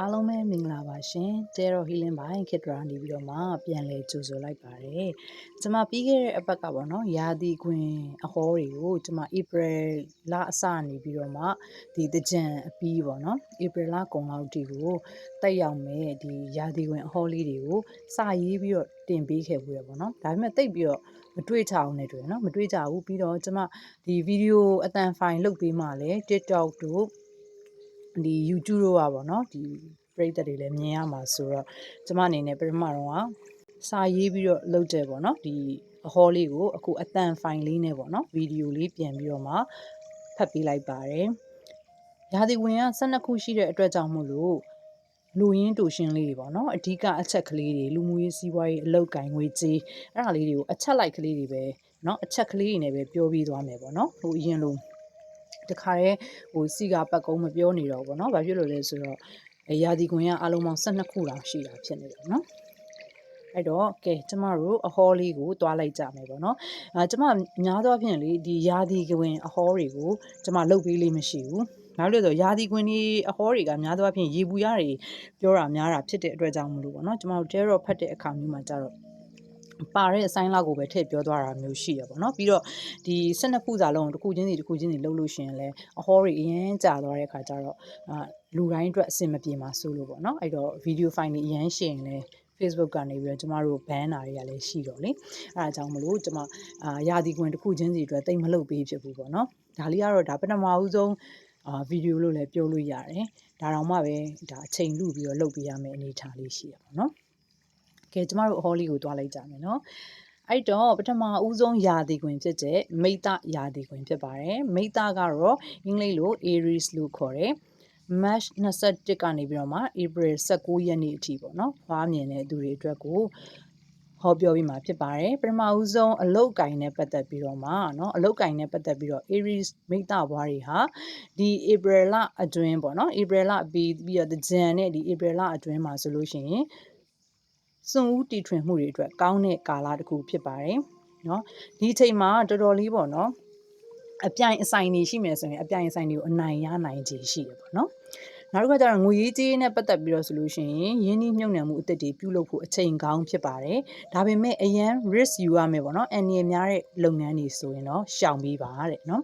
အားလုံးပဲမင်္ဂလာပါရှင်။တဲတော် healing ဘိုင်းခေတ္တရာနေပြီးတော့မှပြန်လဲကြိုဆိုလိုက်ပါတယ်။ကျွန်မပြီးခဲ့တဲ့အပတ်ကပေါ့နော်။ရာသီခွင်အဟောတွေကိုကျွန်မ April လအစနေပြီးတော့မှဒီတကြံအပြီးပေါ့နော်။ April လကုန်လောက်ဒီကိုတက်ရောက်မဲ့ဒီရာသီခွင်အဟောလေးတွေကိုစာရေးပြီးတော့တင်ပေးခဲ့ပြီးရပေါ့နော်။ဒါပေမဲ့တိတ်ပြီးတော့မတွေ့ကြအောင်နဲ့တွေ့နော်။မတွေ့ကြဘူးပြီးတော့ကျွန်မဒီဗီဒီယိုအတန်ဖိုင်လုတ်ပေးမှလည်း TikTok တို့ ဒီ YouTube တို့อ่ะဗောနော်ဒီပရိသတ်တွေလည်းမြင်ရမှာဆိုတော့ကျမအနေနဲ့ပထမတော့ကစာရေးပြီးတော့လုပ်တယ်ဗောနော်ဒီအဟောလေးကိုအခုအတန်ဖိုင်လေးနဲ့ဗောနော်ဗီဒီယိုလေးပြန်ပြီးတော့မှဖတ်ပေးလိုက်ပါတယ်ရာသီဝင်က12ခုရှိတဲ့အတွက်ကြောင့်မို့လို့လူရင်းတူရှင်းလေးတွေပေါ့နော်အဓိကအချက်ကလေးတွေလူမှုရေးစီးပွားရေးအလောက်ကိုင်ငွေကြေးအဲ့ဒါလေးတွေကိုအချက်လိုက်ကလေးတွေပဲနော်အချက်ကလေးတွေနဲ့ပဲပြောပြီးသွားမယ်ပေါ့နော်ဟိုအရင်လို တခါတည်းဟိုစီကပတ်ကုံးမပြောနေတော့ဘောနော်ဘာဖြစ်လို့လဲဆိုတော့ရာဒီခွင်ကအလုံးပေါင်း12ခုလောက်ရှိတာဖြစ်နေတယ်နော်အဲ့တော့ကဲကျမတို့အဟောလေးကိုတွားလိုက်ကြမယ်ပေါ့နော်အာကျမများသောအားဖြင့်လေဒီယာဒီကွင်အဟောတွေကိုကျမလုတ်ပေးလေးမရှိဘူးနောက်လို့ဆိုရာသီကွင်းဒီအဟောတွေကများသောအားဖြင့်ရေပူရတွေပြောတာများတာဖြစ်တဲ့အတွက်ကြောင့်မလို့ပေါ့နော်ကျွန်တော်တို့တဲရောဖတ်တဲ့အခါမျိုးမှာကြတော့ ပါတဲ့အဆိုင်လောက်ကိုပဲထည့်ပြောသွားတာမျိုးရှိရပေါ့နော်ပြီးတော့ဒီ12ခုစာလုံးတစ်ခုချင်းစီတစ်ခုချင်းစီလှုပ်လို့ရှိရင်လည်းအဟောတွေအရင်ကြာသွားတဲ့ခါကျတော့အာလူတိုင်းအတွက်အဆင်မပြေမှာစိုးလို့ပေါ့နော်အဲ့တော့ဗီဒီယိုဖိုင်တွေအရင်ရှရင်လည်း Facebook ကနေပြီးတော့ကျမတို့ ban တာတွေကလည်းရှိတော့လေအဲဒါကြောင့်မလို့ကျမအာရာဒီကွင်တစ်ခုချင်းစီအတွက်တိတ်မလုပ်ပေးဖြစ်ဘူးပေါ့နော်ဒါလေးကတော့ဒါပထမဦးဆုံးအာဗီဒီယိုလို့လည်းပြောလို့ရတယ်ဒါတောင်မှပဲဒါအချိန်လူပြီးတော့လုပ်ပေးရမယ့်အနေအထားလေးရှိရပါတော့ ကဲကျမတို့အဟောလေးကိုတွားလိုက်ကြမယ်နော်အဲ့တော့ပထမဦးဆုံးယာတီခွင်ဖြစ်တဲ့မိတယာတီခွင်ဖြစ်ပါတယ်မိတကတော့အင်္ဂလိပ်လို Aries လို့ခေါ်တယ် March 21ကနေပြီးတော့မှ April 19ရက်နေ့အထိပေါ့နော်ဖွားမြင်တဲ့သူတွေအတွက်ကိုဟောပြောပြီးမှဖြစ်ပါတယ်ပထမဦးဆုံးအလုတ်ကင်နဲ့ပတ်သက်ပြီးတော့မှเนาะအလုတ်ကင်နဲ့ပတ်သက်ပြီးတော့ Aries မိတ္တဘွားတွေဟာဒီ April လအတွင်းပေါ့เนาะ April လပြီးပြီးတော့ Jan နဲ့ဒီ April လအတွင်းမှာဆိုလို့ရှိရင် စွန့်ဦးတီထွင်မှုတွေအတွက်ကောင်းတဲ့ကာလတစ်ခုဖြစ်ပါတယ်เนาะဒီအချိန်မှာတော်တော်လေးပေါ့เนาะအပြိုင်အဆိုင်နေရှိမယ်ဆိုရင်အပြိုင်အဆိုင်တွေကိုအနိုင်ရနိုင်ခြေရှိတယ်ပေါ့နော် နောက်တစ်ခါကျတော့ငွေရေးကြေးနဲ့ပတ်သက်ပြီးတော့ဆိုလို့ရှိရင်ယင်းနှိမ့်မြုံနယ်မှုအသစ်တွေပြုလုပ်ဖို့အချိန်ကောင်းဖြစ်ပါတယ်ဒါပေမဲ့အရန် risk ယူရမယ်ပေါ့နော်အန်ဒီများတဲ့လုပ်ငန်းတွေဆိုရင်တော့ရှောင်ပြီးပါတဲ့နော်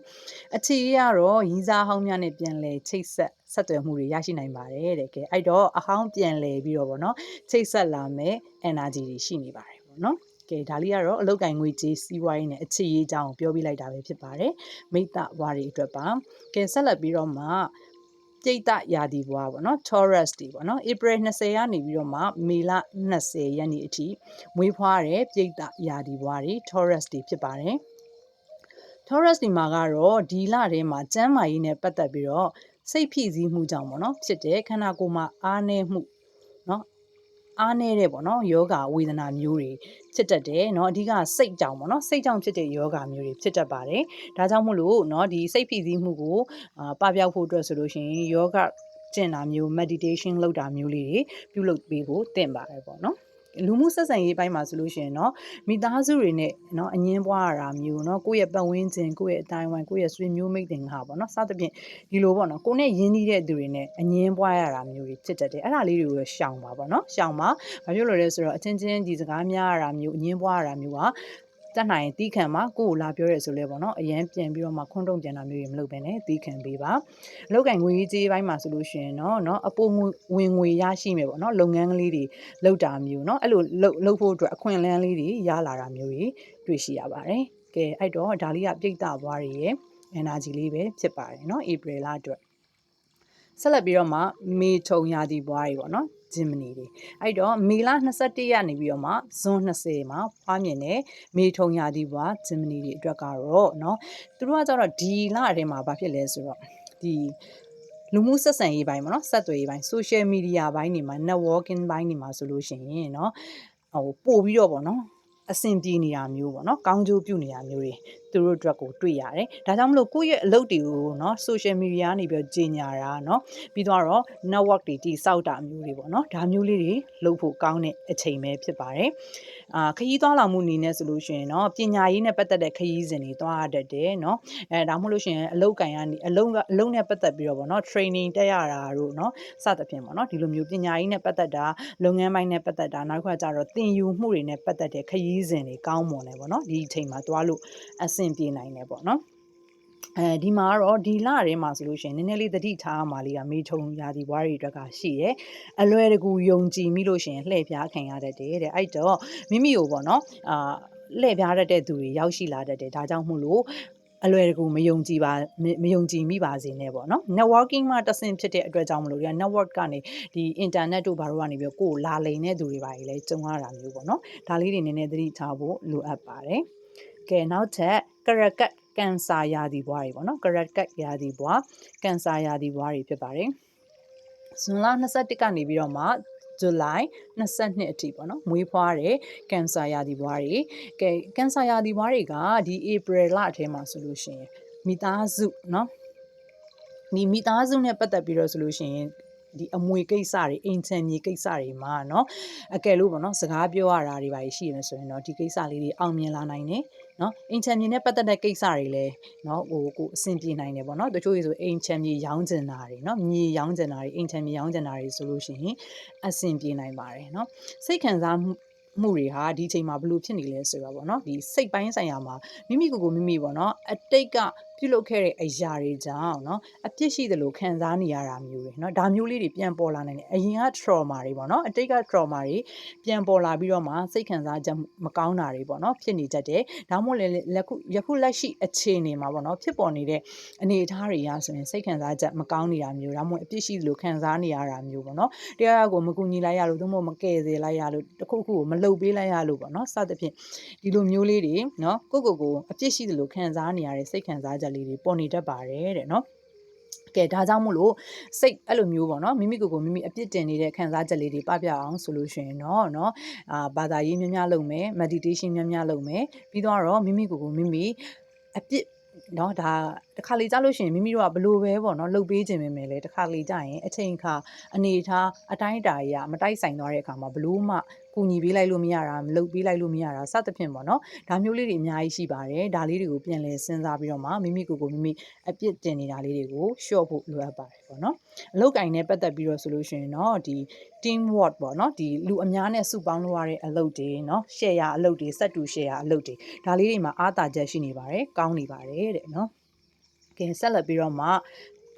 အခြေရကတော့ရင်းစားဟောင်းများနဲ့ပြန်လဲချိတ်ဆက်ဆက်သွယ်မှုတွေရရှိနိုင်ပါတယ်တဲ့ကဲအဲ့တော့အဟောင်းပြန်လဲပြီးတော့ပေါ့နော်ချိတ်ဆက်လာမဲ့ energy တွေရှိနေပါတယ်ပေါ့နော်ကဲဒါလေးကတော့အလုတ်ကင်ငွေကြေးစီးပွားရေးနဲ့အခြေရေးအကြောင်းပြောပြလိုက်တာပဲဖြစ်ပါတယ်မိတ္တဝါရီအတွက်ပါကဲဆက်လက်ပြီးတော့မှ ပြိတ္တရာသီဘဝပေါ့နော် Taurus တွေပေါ့နော် April 20ကနေပြီးတော့မှမေလ20ရက်နေ့အထိမွေးဖွားတဲ့ပြိတ္တရာသီဘဝတွေ Taurus တွေဖြစ်ပါတယ် Taurus ဒီမှာကတော့ဒီလထဲမှာကျန်းမာရေးနဲ့ပတ်သက်ပြီးတော့စိတ်ဖိစီးမှုကြောင့်ပေါ့နော်ဖြစ်တဲ့ခန္ဓာကိုယ်မှာအားနည်းမှု အားနည်းတဲ့ပေါ့နော်ယောဂဝေဒနာမျိုးတွေဖြစ်တတ်တယ်เนาะအဓိကစိတ်ကြောင့်ပေါ့နော်စိတ်ကြောင့်ဖြစ်တဲ့ယောဂမျိုးတွေဖြစ်တတ်ပါတယ်ဒါကြောင့်မို့လို့เนาะဒီစိတ်ဖိစီးမှုကိုအာပပျောက်ဖို့အတွက်ဆိုလို့ရှိရင်ယောဂကျင့်တာမျိုး meditation လုပ်တာမျိုးလေးတွေပြုလုပ်ပေးဖို့တင့်ပါတယ်ပေါ့နော် လူမှုဆက်ဆံရေးပိုင်းမှာဆိုလို့ရှိရင်เนาะမိသားစုတွေနဲ့เนาะအငင်းပွားရတာမျိုးเนาะကိုယ့်ရဲ့ပတ်ဝန်းကျင်ကိုယ့်ရဲ့အတိုင်းဝိုင်းကိုယ့်ရဲ့ဆွေမျိုးမိတ်တင်ဟာပေါ့เนาะစသဖြင့်ဒီလိုပေါ့เนาะကိုနဲ့ရင်းနှီးတဲ့သူတွေနဲ့အငင်းပွားရတာမျိုးတွေဖြစ်တတ်တယ်အဲ့ဒါလေးတွေကိုရှောင်ပါပေါ့เนาะရှောင်ပါဘာဖြစ်လို့လဲဆိုတော့အချင်းချင်းဒီစကားများရတာမျိုးအငင်းပွားရတာမျိုးက တတ်နိုင်တီးခံမှာကိုယ့်ကိုလာပြောရဲဆိုလဲပေါ့နော်အရန်ပြန်ပြီးတော့မှခွန်းတုံပြန်တာမျိုးတွေမလုပ်ဘဲနဲ့တီးခံပေးပါအလောက်ကင်ငွေရေးကြေးပိုင်းမှာဆိုလို့ရှိရင်နော်နော်အပိုငွေဝင်ငွေရရှိမယ်ပေါ့နော်လုပ်ငန်းကလေးတွေလုပ်တာမျိုးနော်အဲ့လိုလုပ်ဖို့အတွက်အခွင့်အလမ်းလေးတွေရလာတာမျိုးတွေတွေ့ရှိရပါတယ်ကဲအဲ့တော့ဒါလေးကပြိတ္တဘွားရဲ့ energy လေးပဲဖြစ်ပါတယ်နော် April လအတွက်ဆက်လက်ပြီးတော့မှမေထုံရာသီဘွားတွေပေါ့နော် ဂျင်မနီတွေအဲ့တော့မေလ21ရက်နေပြီးတော့မှဇွန်20မှာဖွားမြင်တဲ့မေထုံရာသီဘွားဂျင်မနီတွေအတွက်ကတော့เนาะသူတို့ကကြတော့ဒီလထဲမှာဘာဖြစ်လဲဆိုတော့ဒီလူမှုဆက်ဆံရေးပိုင်းပေါ့နော်ဆက်သွယ်ရေးပိုင်း social media ဘိုင်းတွေမှာ networking ဘိုင်းတွေမှာဆိုလို့ရှိရင်เนาะဟိုပို့ပြီးတော့ပေါ့နော်အဆင်ပြေနေတာမျိုးပေါ့နော်ကောင်းကျိုးပြုနေတာမျိုးတွေ သူတို့အတွက်ကိုတွေ့ရတယ်။ဒါကြောင့်မလို့ကိုယ့်ရဲ့အလုပ်တွေကိုเนาะ social media ကနေပြီးတော့ကြီးညာတာเนาะပြီးတော့ network တွေတိစောက်တာမျိုးတွေပေါ့เนาะဒါမျိုးလေးတွေလုပ်ဖို့ကောင်းတဲ့အချိန်ပဲဖြစ်ပါတယ်။အာခရီးသွားလာမှုအနေနဲ့ဆိုလို့ရှိရင်เนาะပညာရေးနဲ့ပတ်သက်တဲ့ခရီးစဉ်တွေသွားရတတ်တယ်เนาะအဲဒါမှမဟုတ်လို့ရှိရင်အလုပ်ကန်ကနေအလုပ်ကအလုပ်နဲ့ပတ်သက်ပြီးတော့ပေါ့เนาะ training တက်ရတာတို့เนาะစသဖြင့်ပေါ့เนาะဒီလိုမျိုးပညာရေးနဲ့ပတ်သက်တာလုပ်ငန်းပိုင်းနဲ့ပတ်သက်တာနောက်တစ်ခါကျတော့သင်ယူမှုတွေနဲ့ပတ်သက်တဲ့ခရီးစဉ်တွေကောင်းမွန်တယ်ပေါ့เนาะဒီအချိန်မှာသွားလို့အဆ ဆင်ပြေနိုင်တယ်ပေါ့နော်အဲဒီမှာတော့ဒီလထဲမှာဆိုလို့ရှိရင်နည်းနည်းလေးသတိထားမှလေးကမေထုံရာသီဝါရီအတွက်ကရှိတယ်။အလွယ်တကူယုံကြည်မိလို့ရှိရင်လှည့်ပြားခံရတတ်တယ်တဲ့။အဲ့တော့မိမိကိုပေါ့နော်အာလှည့်ပြားတတ်တဲ့သူတွေရောက်ရှိလာတတ်တယ်။ဒါကြောင့်မို့လို့အလွယ်တကူမယုံကြည်ပါမယုံကြည်မိပါစေနဲ့ပေါ့နော် networking မှာတဆင်ဖြစ်တဲ့အတွက်ကြောင့်မလို့ဒီ network ကနေဒီ internet တို့ဘာတို့ကနေပြီးကိုယ်လာလိန်တဲ့သူတွေပါလေကြုံရတာမျိုးပေါ့နော်ဒါလေးတွေနည်းနည်းသတိထားဖို့လိုအပ်ပါတယ် ကဲနောက်ထပ်ကရကတ်ကန်ဆာရာသီဘွားတွေပေါ့နော်ကရကတ်ရာသီဘွားကန်ဆာရာသီဘွားတွေဖြစ်ပါတယ်ဇွန်လ21ကနေပြီးတော့မှဇူလိုင်22အထိပေါ့နော်မွေးဖွားတဲ့ကင်ဆာရာသီဘွားတွေကဲကင်ဆာရာသီဘွားတွေကဒီဧပြီလအထဲမှာဆိုလို့ရှိရင်မိသားစုเนาะဒီမိသားစုနဲ့ပတ်သက်ပြီးတော့ဆိုလို့ရှိရင် ဒီအမွေကိစ္စတွေအိမ်ချမ်းမြေကိစ္စတွေမှာเนาะအကယ်လို့ပေါ့နော်စကားပြောရတာတွေပါရှိရမယ်ဆိုရင်တော့ဒီကိစ္စလေးတွေအောင်မြင်လာနိုင်တယ်เนาะအိမ်ချမ်းမြေနဲ့ပတ်သက်တဲ့ကိစ္စတွေလည်းเนาะဟိုကိုအဆင်ပြေနိုင်တယ်ပေါ့နော်တချို့ဆိုအိမ်ချမ်းမြေရောင်းကျင်တာတွေเนาะမြေရောင်းကျင်တာတွေအိမ်ချမ်းမြေရောင်းကျင်တာတွေဆိုလို့ရှိရင်အဆင်ပြေနိုင်ပါတယ်เนาะစိတ်ခံစားမှုမှုတွေဟာဒီအချိန်မှာဘလို့ဖြစ်နေလဲဆိုတော့ဗောနော်ဒီစိတ်ပိုင်းဆိုင်ရာမှာမိမိကိုယ်ကိုမိမိဗောနော်အတိတ်က ပြုလုပ်ခဲ့တဲ့အရာတွေကြောင့်เนาะအပြစ်ရှိတယ်လို့ခံစားနေရတာမျိုးတွေเนาะဒါမျိုးလေးတွေပြန်ပေါ်လာနိုင်တယ်အရင်က trauma တွေပေါ့เนาะအတိတ်က trauma တွေပြန်ပေါ်လာပြီးတော့မှစိတ်ခံစားချက်မကောင်းတာတွေပေါ့เนาะဖြစ်နေတတ်တယ်ဒါမှမဟုတ်လည်းလက်ခုယခုလက်ရှိအခြေအနေမှာပေါ့เนาะဖြစ်ပေါ်နေတဲ့အနေအထားတွေရဆိုရင်စိတ်ခံစားချက်မကောင်းနေတာမျိုးဒါမှမဟုတ်အပြစ်ရှိတယ်လို့ခံစားနေရတာမျိုးပေါ့เนาะတရားကိုမကူညီလိုက်ရလို့သို့မဟုတ်မကယ်ဆယ်လိုက်ရလို့တခုခုကိုမလုပ်ပေးလိုက်ရလို့ပေါ့เนาะစသဖြင့်ဒီလိုမျိုးလေးတွေเนาะကိုကိုကိုအပြစ်ရှိတယ်လို့ခံစားနေရတဲ့စိတ်ခံစားချက် လေးတွေပေါ်နေတတ်ပါတယ်တဲ့နော်ကဲဒါကြောင့်မို့လို့စိတ်အဲ့လိုမျိုးပေါ့နော်မိမိကိုယ်ကိုမိမိအပြစ်တင်နေတဲ့ခံစားချက်လေးတွေပပြအောင်ဆိုလို့ရှိရင်တော့เนาะအာဘာသာရေးများများလုပ်မယ် meditation များများလုပ်မယ်ပြီးတော့မိမိကိုယ်ကိုမိမိအပြစ်เนาะဒါတခါလေကြားလို့ရှိရင်မိမိတို့ကဘလို့ပဲပေါ့နော်လှုပ်ပေးခြင်းပဲမယ်လေတခါလေကြားရင်အချိန်ခါအနေထားအတိုင်းအတာကြီးကမတိုက်ဆိုင်သွားတဲ့အခါမှာဘလို့မှ ကူညီပေးလိုက်လို့မရတာမလုပ်ပေးလိုက်လို့မရတာစသဖြင့်ပေါ့နော်ဒါမျိုးလေးတွေအများကြီးရှိပါတယ်ဒါလေးတွေကိုပြန်လည်စဉ်းစားပြီးတော့မှမိမိကိုယ်ကိုမိမိအပြစ်တင်နေတာလေးတွေကိုရှော့ဖို့လိုအပ်ပါတယ်ပေါ့နော်အလုပ်ကင်နဲ့ပတ်သက်ပြီးတော့ဆိုလို့ရှိရင်တော့ဒီ team work ပေါ့နော်ဒီလူအများနဲ့စုပေါင်းလုပ်ရတဲ့အလုပ်တွေနော် share အလုပ်တွေစက်တူ share အလုပ်တွေဒါလေးတွေမှာအားသာချက်ရှိနေပါတယ်ကောင်းနေပါတယ်တဲ့နော်ကဲဆက်လက်ပြီးတော့မှ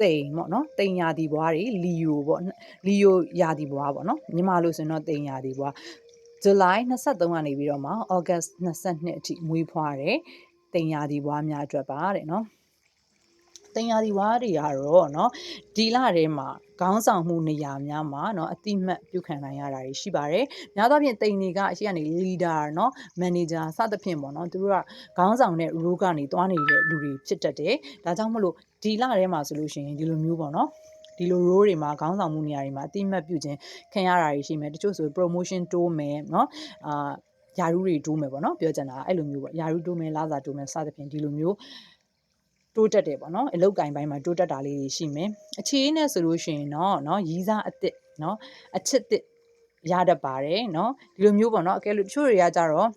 တိန်ပေါ့နော်တိန်ယာဒီဘွားတွေလီယိုပေါ့လီယိုယာဒီဘွားပေါ့နော်မြန်မာလိုဆိုရင်တော့တိန်ယာဒီဘွား ဇူလိုင်23ကနေပြီးတော့မှဩဂတ်22အထိမွေးဖွားတယ်တိမ်ရာသီဘွားများအတွက်ပါတဲ့နော်တင်ယာဒီဝါးတွေကတော့เนาะဒီလထဲမှာခေါင်းဆောင်မှုနေရာများမှာเนาะအတိမတ်ပြုခံနိုင်ရတာတွေရှိပါတယ်။များသောအားဖြင့်တိမ်တွေကအရှိကနေ leader เนาะ manager စသဖြင့်ပေါ့เนาะသူတို့ကခေါင်းဆောင်တဲ့ role ကနေတွားနေတဲ့လူတွေဖြစ်တတ်တယ်။ဒါကြောင့်မလို့ဒီလထဲမှာဆိုလို့ရှိရင်ဒီလိုမျိုးပေါ့เนาะ ဒီလို role တွေမှာခေါင်းဆောင်မှုနေရာတွေမှာအတိမတ်ပြုခြင်းခံရတာတွေရှိမယ်တချို့ဆို promotion တိုးမယ်เนาะအာယာရုတွေတိုးမယ်ပေါ့နော်ပြောချင်တာအဲ့လိုမျိုးပေါ့ယာရုတိုးမယ်လာစာတိုးမယ်စသဖြင့်ဒီလိုမျိုးတိုးတက်တယ်ပေါ့နော်အလုတ်ကင်ပိုင်းမှာတိုးတက်တာလေးတွေရှိမယ်အခြေအနေနဲ့ဆိုလို့ရှိရင်တော့เนาะရီးစားအစ်စ်เนาะအချစ်တစ်ရတတ်ပါတယ်เนาะဒီလိုမျိုးပေါ့နော်အကယ်လို့တချို့တွေကကြတော့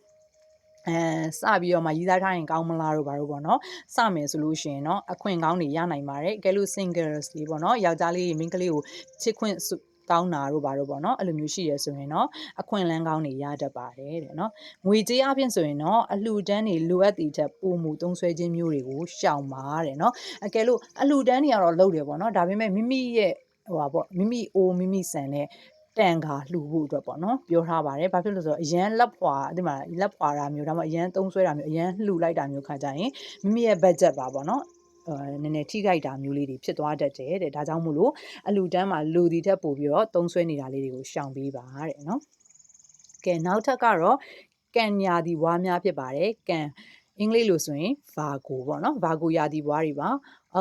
အဲစပြီးတော့မှရည်စားထားရင်ကောင်းမလားတို့ဘာလို့ပေါ့နော်စမယ်ဆိုလို့ရှိရင်เนาะအခွင့်ကောင်းတွေရနိုင်ပါတယ်ကဲလို့ singles လေးပေါ့နော်ယောက်ျားလေးမိန်းကလေးကိုချစ်ခွင့်ကောင်းတာတို့ဘာလို့ပေါ့နော်အဲ့လိုမျိုးရှိရဆိုရင်တော့အခွင့်အလန်းကောင်းတွေရတတ်ပါတယ်တဲ့နော်ငွေကြေးအပြင်ဆိုရင်တော့အလှူဒန်းတွေလိုအပ်တဲ့ချက်ပုံမှုသုံးဆွဲခြင်းမျိုးတွေကိုရှောင်ပါတဲ့နော်အကယ်လို့အလှူဒန်းတွေကတော့လုပ်တယ်ပေါ့နော်ဒါပေမဲ့မိမိရဲ့ဟိုပါပေါ့မိမိအိုးမိမိဆန်နဲ့ တန်ခါလှူဖို့အတွက်ပေါ့နော်ပြောထားပါတယ်ဘာဖြစ်လို့ဆိုတော့အရန်လက်ဖွာဒီမှာလက်ဖွာတာမျိုးဒါမှအရန်သုံးဆွဲတာမျိုးအရန်လှူလိုက်တာမျိုးခါကြရင်မိမိရဲ့ budget ပါပေါ့နော်အဲနည်းနည်းထိခိုက်တာမျိုးလေးတွေဖြစ်သွားတတ်တယ်တဲ့ဒါကြောင့်မို့လို့အလူတန်းမှာလူဒီထက်ပိုပြီးတော့သုံးဆွဲနေတာလေးတွေကိုရှောင်ပေးပါတဲ့နော်ကဲနောက်ထပ်ကတော့ကန်ညာဒီဝါများဖြစ်ပါတယ်ကန်အင်္ဂလိပ်လိုဆိုရင် Virgo ပေါ့နော် Virgo ရာသီဘွားတွေပါ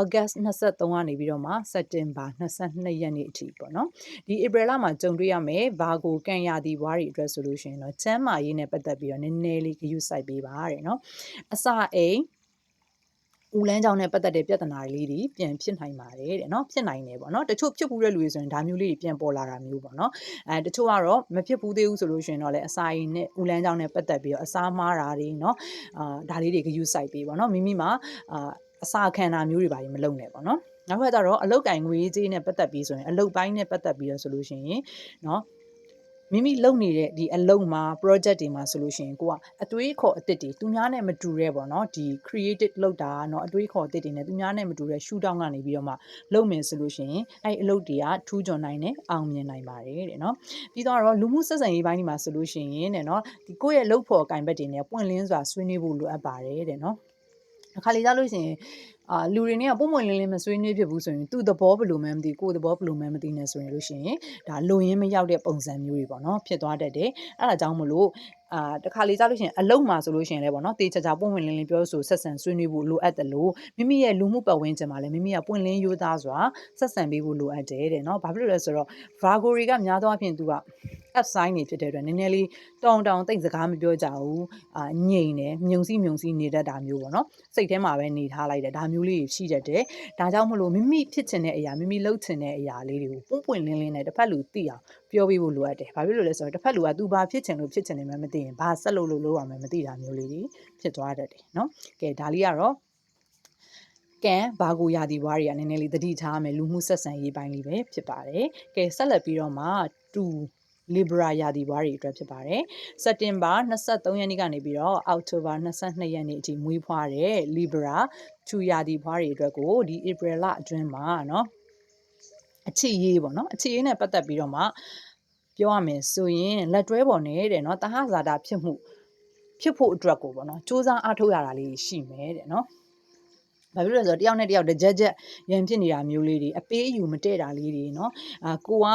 August 23ကနေပြီးတော့မှ September 22ရက်နေ့အထိပေါ့နော်ဒီ April လမှာကြုံတွေ့ရမယ် Virgo ကန်ရာသီဘွားတွေအတွက်ဆိုလို့ရှိရင်တော့ချမ်းမာရေးနဲ့ပတ်သက်ပြီးတော့နည်းနည်းလေးဂရုစိုက်ပေးပါတဲ့နော်အစာအိမ်ဦးလန်းကြောင့်နဲ့ပတ်သက်တဲ့ပြဿနာလေးတွေပြန်ဖြစ်နိုင်ပါတယ်တဲ့နော်ဖြစ်နိုင်တယ်ပေါ့နော်တချို့ဖြစ်ဘူးတဲ့လူတွေဆိုရင်ဒါမျိုးလေးတွေပြန်ပေါ်လာတာမျိုးပေါ့နော်အဲတချို့ကတော့မဖြစ်ဘူးသေးဘူးဆိုလို့ရှိရင်တော့လည်းအစာရင်နဲ့ဦးလန်းကြောင့်နဲ့ပတ်သက်ပြီးတော့အစာမားတာတွေနော်အာဒါလေးတွေဂရုစိုက်ပေးပေါ့နော်မိမိမှာအာ အစာခံတာမျိုးတွေပါမလုပ်နဲ့ပေါ့နော်နောက်ထပ်ကျတော့အလုတ်ကင်ငွေကြေးနဲ့ပတ်သက်ပြီးဆိုရင်အလုတ်ပိုင်းနဲ့ပတ်သက်ပြီးတော့ဆိုလို့ရှိရင်เนาะမိမိလုပ်နေတဲ့ဒီအလုပ်မှာ project တွေမှာဆိုလို့ရှိရင်ကိုကအတွေးခေါ်အစ်စ်တွေသူများနဲ့မတူရဲပေါ့နော်ဒီ creative လုပ်တာเนาะအတွေးခေါ်အစ်စ်တွေနဲ့သူများနဲ့မတူတဲ့ shoot down ကနေပြီးတော့မှလုပ်မယ်ဆိုလို့ရှိရင်အဲ့အလုပ်တွေကထူးချွန်နိုင်တယ်အောင်မြင်နိုင်ပါတယ်တဲ့เนาะပြီးတော့လူမှုဆက်ဆံရေးပိုင်းဒီမှာဆိုလို့ရှိရင်တဲ့เนาะဒီကိုယ့်ရဲ့လုပ်ဖော်ကင်ဘက်တွေနဲ့ပွင့်လင်းစွာဆွေးနွေးဖို့လိုအပ်ပါတယ်တဲ့เนาะ အခါလေးကြလို့ရှိရင်အာလူတွေနဲ့ကပုံမှန်လင်းလင်းမဆွေးနွေးဖြစ်ဘူးဆိုရင်သူ့သဘောဘယ်လိုမှမသိကိုယ်သဘောဘယ်လိုမှမသိနေဆိုရင်လို့ရှိရင်ဒါလိုရင်းမရောက်တဲ့ပုံစံမျိုးတွေပေါ့နော်ဖြစ်သွားတတ်တယ်အဲ့ဒါကြောင့်မလို့အာတခါလေကြားလို့ရှိရင်အလုံးမှာဆိုလို့ရှိရင်လည်းပေါ့နော်တေချာချာပွင့်ဝင်လင်းလင်းပြောဆိုဆက်ဆံဆွေးနွေးဖို့လိုအပ်တယ်လို့မိမိရဲ့လူမှုပတ်ဝန်းကျင်မှာလည်းမိမိကပွင့်လင်းရိုးသားစွာဆက်ဆံပေးဖို့လိုအပ်တယ်တဲ့နော်ဘာဖြစ်လို့လဲဆိုတော့ Virgo တွေကများသောအားဖြင့်သူက up sign နေဖြစ်တဲ့အတွက်နည်းနည်းလေးတောင်တောင်တိတ်စကားမပြောကြဘူးအာငြိမ်တယ်မြုံစီမြုံစီနေတတ်တာမျိုးပေါ့နော်စိတ်ထဲမှာပဲနေထားလိုက်တယ်ဒါမျိုးလေးရှိတတ်တယ်ဒါကြောင့်မလို့မိမိဖြစ်ချင်တဲ့အရာမိမိလုပ်ချင်တဲ့အရာလေးတွေကိုပွင့်ပွင့်လင်းလင်းနဲ့တစ်ဖက်လူသိအောင်ပြောပြဖို့လိုအပ်တယ်ဘာဖြစ်လို့လဲဆိုတော့တစ်ဖက်လူကသူဘာဖြစ်ချင်လို့ဖြစ်ချင်နေမှမသိရင်ဘာဆက်လုပ်လို့လုပ်ရမှမသိတာမျိုးလေးတွေဖြစ်သွားတတ်တယ်နော်ကဲဒါလေးကတော့ကံဘာကိုရာဒီဘွားတွေကနည်းနည်းလေးတတိထားမယ်လူမှုဆက်ဆံရေးပိုင်းလေးပဲဖြစ်ပါတယ်။ကဲဆက်လက်ပြီးတော့မှ2 Libra ရာသီဘွားတွေအတွက်ဖြစ်ပါတယ်။စက်တင်ဘာ23ရက်နေ့ကနေပြီးတော့အောက်တိုဘာ22ရက်နေ့အထိမွေးဖွားတဲ့ Libra ချူရာသီဘွားတွေအတွက်ကိုဒီ April လအတွင်းမှာเนาะအချစ်ရေးပေါ့နော်အချစ်ရေးနဲ့ပတ်သက်ပြီးတော့မှပြောရမယ်ဆိုရင်လက်တွဲပေါ်နေတဲ့เนาะတဟဇာတာဖြစ်မှုဖြစ်ဖို့အတွက်ကိုပေါ့နော်စူးစမ်းအားထုတ်ရတာလေးရှိမယ်တဲ့เนาะဘာဖြစ်လို့လဲဆိုတော့တယောက်နဲ့တယောက်တကြက်ကြက်ရန်ဖြစ်နေတာမျိုးလေးတွေအပေးအယူမတည့်တာလေးတွေเนาะအာကိုက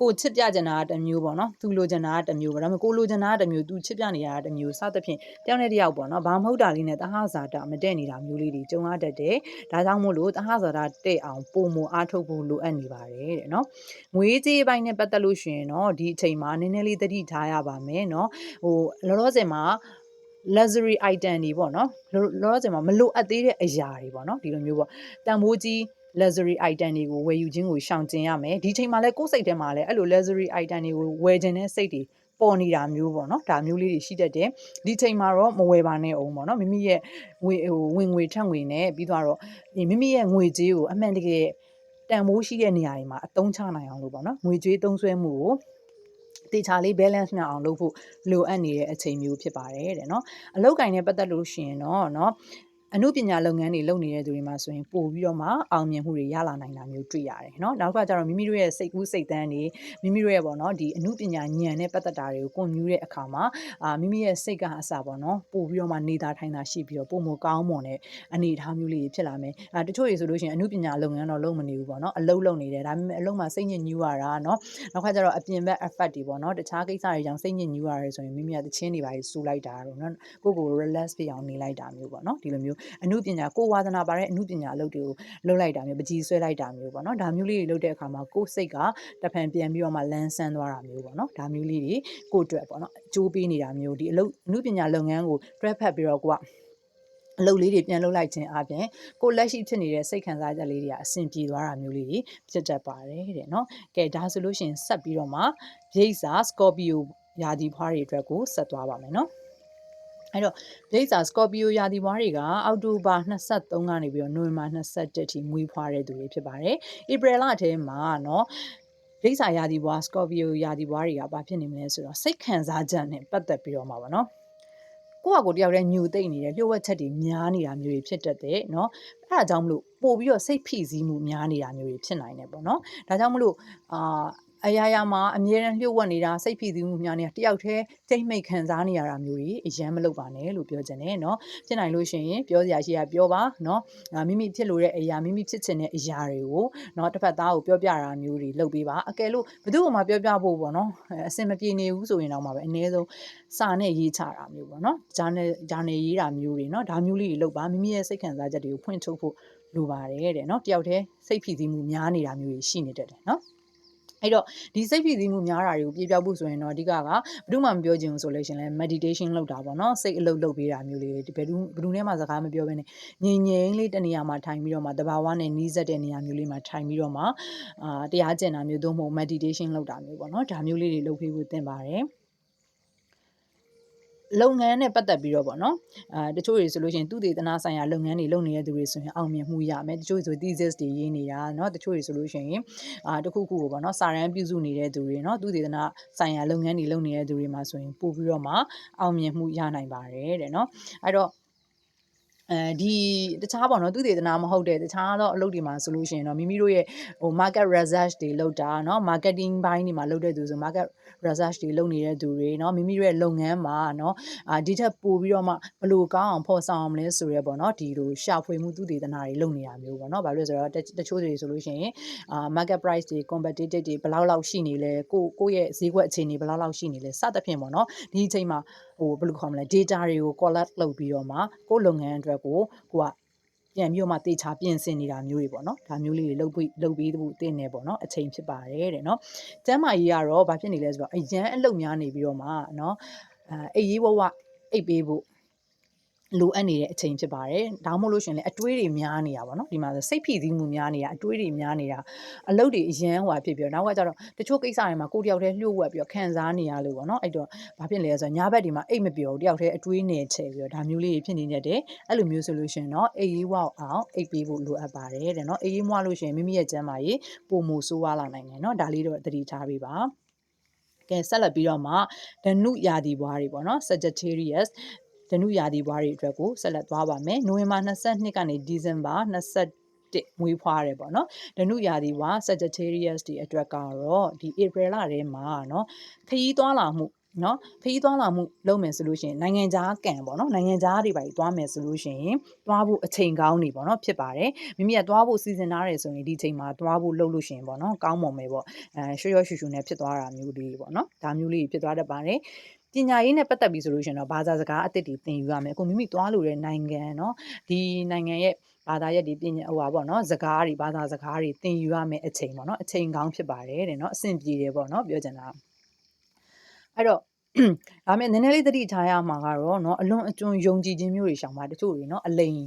ကိုချစ်ပြကြတာကတစ်မျိုးပေါ့နော်သူလိုချင်တာကတစ်မျိုးပေါ့ဒါပေမဲ့ကိုလိုချင်တာကတစ်မျိုးသူချစ်ပြနေတာကတစ်မျိုးစသဖြင့်တယောက်နဲ့တယောက်ပေါ့နော်ဘာမဟုတ်တာလေးနဲ့တဟဇာတာမတည့်နေတာမျိုးလေးတွေကြုံရတတ်တယ်ဒါကြောင့်မို့လို့တဟဇာတာတဲ့အောင်ပုံမအားထုတ်ဖို့လိုအပ်နေပါတယ်တဲ့နော်ငွေကြေးပိုင်းနဲ့ပတ်သက်လို့ရှိရင်တော့ဒီအချိန်မှာနည်းနည်းလေးသတိထားရပါမယ်နော်ဟိုလောလောဆယ်မှာ luxury item တွေပေါ့နော်လောလောဆယ်မှာမလိုအပ်သေးတဲ့အရာတွေပေါ့နော်ဒီလိုမျိုးပေါ့တန်ဖိုးကြီး luxury item တွေကိုဝယ်ယူခြင်းကိုရှောင်ကျဉ်ရမယ်ဒီချိန်မှာလဲကိုယ်စိတ်ထဲမှာလဲအဲ့လို luxury item တွေကိုဝယ်ခြင်းတဲ့စိတ်တွေပေါ်နေတာမျိုးပေါ့နော်ဒါမျိုးလေးတွေရှိတတ်တယ်ဒီချိန်မှာတော့မဝယ်ပါနဲ့အောင်ပေါ့နော်မိမိရဲ့ငွေဟိုဝင်ငွေထက်ငွေနဲ့ပြီးတော့မိမိရဲ့ငွေကြေးကိုအမှန်တကယ်တန်ဖိုးရှိတဲ့နေရာတွေမှာအသုံးချနိုင်အောင်လို့ပေါ့နော်ငွေကြေးသုံးစွဲမှုကိုတေချာလေး balance နဲ့အောင်လုပ်ဖို့လိုအပ်နေတဲ့အချိန်မျိုးဖြစ်ပါတယ်တဲ့เนาะအလောက်ကင်နဲ့ပတ်သက်လို့ရှိရင်တော့เนาะ အမှုပညာလုပ်ငန်းတွေလုပ်နေတဲ့သူတွေမှာဆိုရင်ပို့ပြီးတော့မှအောင်မြင်မှုတွေရလာနိုင်တာမျိုးတွေ့ရတယ်เนาะနောက်ကကျတော့မိမိတို့ရဲ့စိတ်ကူးစိတ်သန်းတွေမိမိတို့ရဲ့ပေါ့เนาะဒီအမှုပညာဉာဏ်နဲ့ပတ်သက်တာတွေကိုကွန်မြူတဲ့အခါမှာအာမိမိရဲ့စိတ်ကအစပေါ့เนาะပို့ပြီးတော့မှနေတာထိုင်တာရှိပြီးတော့ပုံမကောင်းမွန်တဲ့အနေအထားမျိုးလေးတွေဖြစ်လာမယ်အာတချို့တွေဆိုလို့ရှိရင်အမှုပညာလုပ်ငန်းတော့လုပ်မနေဘူးပေါ့เนาะအလုပ်လုပ်နေတယ်ဒါပေမဲ့အလုပ်မှာစိတ်ညစ်ညူးရတာเนาะနောက်ကကျတော့အပြင်ဘက် effect တွေပေါ့เนาะတခြားကိစ္စတွေကြောင့်စိတ်ညစ်ညူးရတယ်ဆိုရင်မိမိကတချင်းတွေပါဆူလိုက်တာတော့เนาะကိုယ့်ကို relax ဖြစ်အောင်နေလိုက်တာမျိုးပေါ့เนาะဒီလိုမျိုး အမှုပညာကိုဝါသနာပါတဲ့အမှုပညာအလုပ်တွေကိုလုပ်လိုက်တာမျိုးပကြီးဆွဲလိုက်တာမျိုးပေါ့နော်ဒါမျိုးလေးတွေလုပ်တဲ့အခါမှာကိုယ်စိတ်ကတဖန်ပြန်ပြီးတော့မှလန်းဆန်းသွားတာမျိုးပေါ့နော်ဒါမျိုးလေးတွေကိုအတွက်ပေါ့နော်အကျိုးပေးနေတာမျိုးဒီအလုပ်အမှုပညာလုပ်ငန်းကိုတွဲဖက်ပြီးတော့ကိုကအလုပ်လေးတွေပြန်လုပ်လိုက်ခြင်းအပြင်ကိုလက်ရှိဖြစ်နေတဲ့စိတ်ခံစားချက်လေးတွေကအဆင်ပြေသွားတာမျိုးလေးတွေဖြစ်တတ်ပါတယ်တဲ့နော်ကဲဒါဆိုလို့ရှိရင်ဆက်ပြီးတော့မှရိတ်စာ Scorpio ယာဒီဖွားတွေအတွက်ကိုဆက်သွားပါမယ်နော် အဲ့တော့ဒိတ်စာစကော်ပီယိုရာသီဘွားတွေကအောက်တိုဘာ23ကနေပြီးတော့နိုဝင်ဘာ21ထိမွေးဖွားတဲ့သူတွေဖြစ်ပါတယ်။ဧပြီလထဲမှာเนาะဒိတ်စာရာသီဘွားစကော်ပီယိုရာသီဘွားတွေကဘာဖြစ်နေမလဲဆိုတော့စိတ်ခံစားချက်နဲ့ပတ်သက်ပြီးတော့မှာပါเนาะကိုယ့်ဟာကိုယ်တယောက်တည်းညူသိမ့်နေတယ်လျှို့ဝှက်ချက်တွေများနေတာမျိုးတွေဖြစ်တတ်တယ်เนาะအဲ့ဒါကြောင့်မလို့ပို့ပြီးတော့စိတ်ဖိစီးမှုများနေတာမျိုးတွေဖြစ်နိုင်တယ်ပေါ့เนาะဒါကြောင့်မလို့အာ အရာရာမှာအမြဲတမ်းလျှို့ဝှက်နေတာစိတ်ဖိစီးမှုများနေတာတယောက်တည်းစိတ်မိတ်ခံစားနေရတာမျိုးကြီးအရန်မလုပ်ပါနဲ့လို့ပြောချင်တယ်เนาะဖြစ်နိုင်လို့ရှိရင်ပြောစရာရှိတာပြောပါเนาะမိမိဖြစ်လို့တဲ့အရာမိမိဖြစ်ချင်တဲ့အရာတွေကိုเนาะတစ်ဖက်သားကိုပြောပြတာမျိုးတွေလုပ်ပေးပါအကယ်လို့ဘယ်သူ့မှပြောပြဖို့ပေါ့เนาะအစင်မပြေနေဘူးဆိုရင်တော့မှပဲအနည်းဆုံးစာနဲ့ရေးချတာမျိုးပေါ့เนาะဂျာနယ်ဂျာနယ်ရေးတာမျိုးတွေเนาะဒါမျိုးလေးတွေလုပ်ပါမိမိရဲ့စိတ်ခံစားချက်တွေကိုဖွင့်ထုတ်ဖို့လိုပါတယ်တဲ့เนาะတယောက်တည်းစိတ်ဖိစီးမှုများနေတာမျိုးတွေရှိနေတတ်တယ်เนาะ အဲအဲ့တော့ဒီစိတ်ဖိစီးမှုများတာတွေကိုပြေပြောက်ဖို့ဆိုရင်တော့အဓိကကဘယ်သူမှမပြောချင်ဘူးဆိုလို့ရှရင်လဲ meditation လုပ်တာပေါ့နော်စိတ်အလုပ်လုပ်ပေးတာမျိုးလေးဘယ်သူဘယ်သူနဲ့မှစကားမပြောဘဲနဲ့ငြိမ်ငြိမ်လေးတနေရာမှာထိုင်ပြီးတော့မှတဘာဝနဲ့နီးစပ်တဲ့နေရာမျိုးလေးမှာထိုင်ပြီးတော့မှအာတရားကျင့်တာမျိုးသို့မဟုတ် meditation လုပ်တာမျိုးပေါ့နော်ဒါမျိုးလေးတွေလုပ်ပေးဖို့သင့်ပါတယ် လုပ်ငန်းနဲ့ပတ်သက်ပြီးတော့ပေါ့နော်အာတချို့တွေဆိုလို့ရှိရင်သူတည်တနာဆိုင်ရာလုပ်ငန်းတွေလုပ်နေတဲ့သူတွေဆိုရင်အောင်မြင်မှုရမယ်တချို့ဆို thesis တွေရေးနေတာเนาะတချို့တွေဆိုလို့ရှိရင်အာတခုခုကိုပေါ့နော်စာရန်ပြုစုနေတဲ့သူတွေเนาะသူတည်တနာဆိုင်ရာလုပ်ငန်းတွေလုပ်နေတဲ့သူတွေမှာဆိုရင်ပို့ပြီးတော့မှအောင်မြင်မှုရနိုင်ပါတယ်တဲ့เนาะအဲ့တော့ အဲဒီတခြားပေါ့နော်သူတည်တနာမဟုတ်တဲ့တခြားသောအလုပ်တွေမှာဆိုလို့ရှိရင်တော့မိမိတို့ရဲ့ဟို market research တွေလုပ်တာเนาะ marketing ဘိုင်းတွေမှာလုပ်တဲ့သူဆို market research တွေလုပ်နေတဲ့သူတွေเนาะမိမိတို့ရဲ့လုပ်ငန်းမှာเนาะအာဒီထက်ပိုပြီးတော့မှဘယ်လိုကောင်းအောင်ဖော်ဆောင်အောင်လဲဆိုရဲပေါ့เนาะဒီလိုရှာဖွေမှုသူတည်တနာတွေလုပ်နေတာမျိုးပေါ့เนาะဘာလို့လဲဆိုတော့တချို့တွေဆိုလို့ရှိရင်အာ market price တွေ competitive တွေဘယ်လောက်လောက်ရှိနေလဲကိုကိုယ့်ရဲ့ဈေးကွက်အခြေအနေဘယ်လောက်လောက်ရှိနေလဲစသဖြင့်ပေါ့เนาะဒီအချိန်မှာဟိုဘယ်လိုခေါ်မလဲ data တွေကို collect လုပ်ပြီးတော့မှကိုယ့်လုပ်ငန်းအတွက် ကိုကိုကပြန်ပြီးတော့မှတေချာပြင်ဆင်နေတာမျိုးတွေပေါ့နော်ဒါမျိုးလေးတွေလုပ်ပြီးလုပ်ပြီးဖို့တင်နေပေါ့နော်အချိန်ဖြစ်ပါတယ်တဲ့နော်ကျမ်းမာရေးကတော့ဘာဖြစ်နေလဲဆိုတော့အရန်အလုပ်များနေပြီးတော့မှနော်အဲအိပ်ရေးဝဝအိပ်ပေးဖို့ လိုအပ်နေတဲ့အချိန်ဖြစ်ပါတယ်။ဒါမှမဟုတ်လို့ရှင်လေအတွေးတွေများနေတာပေါ့နော်။ဒီမှာစိတ်ဖိစီးမှုများနေတာအတွေးတွေများနေတာအလုပ်တွေအရန်ဟိုဟာဖြစ်ပြီးတော့နောက်ကကျတော့တချို့ကိစ္စတွေမှာကိုတယောက်တည်းလျှို့ဝှက်ပြီးတော့ခံစားနေရလို့ပေါ့နော်။အဲ့တော့ဘာဖြစ်လဲဆိုတော့ညဘက်ဒီမှာအိတ်မပြောဘူးတယောက်တည်းအတွေးနေချဲပြီးတော့ဒါမျိုးလေးတွေဖြစ်နေတတ်တယ်။အဲ့လိုမျိုးဆိုလို့ရှင်တော့အိတ်ရေးဝအောင်အိတ်ပေးဖို့လိုအပ်ပါတယ်တဲ့နော်။အိတ်ရေးမွားလို့ရှင်မိမိရဲ့ကျန်းမာရေးပုံမဆိုးဝါးလာနိုင်တယ်နော်။ဒါလေးတော့သတိထားပေးပါ။ကဲဆက်လက်ပြီးတော့မှဓနုယာဒီဘွားတွေပေါ့နော် Sagittarius ဓနုရာသီဘွားတွေအတွက်ကိုဆက်လက်သွားပါမယ်နိုဝင်ဘာ22ကနေဒီဇင်ဘာ20တစ်မွေးဖွားတယ်ပေါ့နော်ဓနုရာသီဝါ Sagittarius တွေအတွက်ကတော့ဒီ April လထဲမှာနော်ခရီးသွားလာမှုနော်ခရီးသွားလာမှုလုပ်မယ်ဆိုလို့ရှိရင်နိုင်ငံခြားကံပေါ့နော်နိုင်ငံခြားတွေပါသွားမယ်ဆိုလို့ရှိရင်သွားဖို့အချိန်ကောင်းနေပေါ့နော်ဖြစ်ပါတယ်မိမိကသွားဖို့စီစဉ်ထားတယ်ဆိုရင်ဒီချိန်မှာသွားဖို့လုပ်လို့ရှိရင်ပေါ့နော်ကောင်းမွန်မယ်ပေါ့အဲရွှေရွှေရှူရှူနဲ့ဖြစ်သွားတာမျိုးလေးပေါ့နော်ဒါမျိုးလေးဖြစ်သွားတတ်ပါတယ် ပညာရေးနဲ့ပတ်သက်ပြီးဆိုလို့ရှိရင်တော့ဘာသာစကားအသစ်တွေသင်ယူရမယ်အခုမိမိသွားလို့တဲ့နိုင်ငံเนาะဒီနိုင်ငံရဲ့ဘာသာရပ်ဒီပညာဟိုပါပေါ့နော်စကားတွေဘာသာစကားတွေသင်ယူရမယ်အချိန်ပေါ့နော်အချိန်ကောင်းဖြစ်ပါတယ်တဲ့နော်အဆင်ပြေတယ်ပေါ့နော်ပြောချင်တာအဲ့တော့ ဒါပေမဲ့နည်းနည်းလေးသတိထားရမှာကတော့เนาะအလွန်အကျွံယုံကြည်ခြင်းမျိုးတွေရှောင်ပါတချို့တွေเนาะအလိန်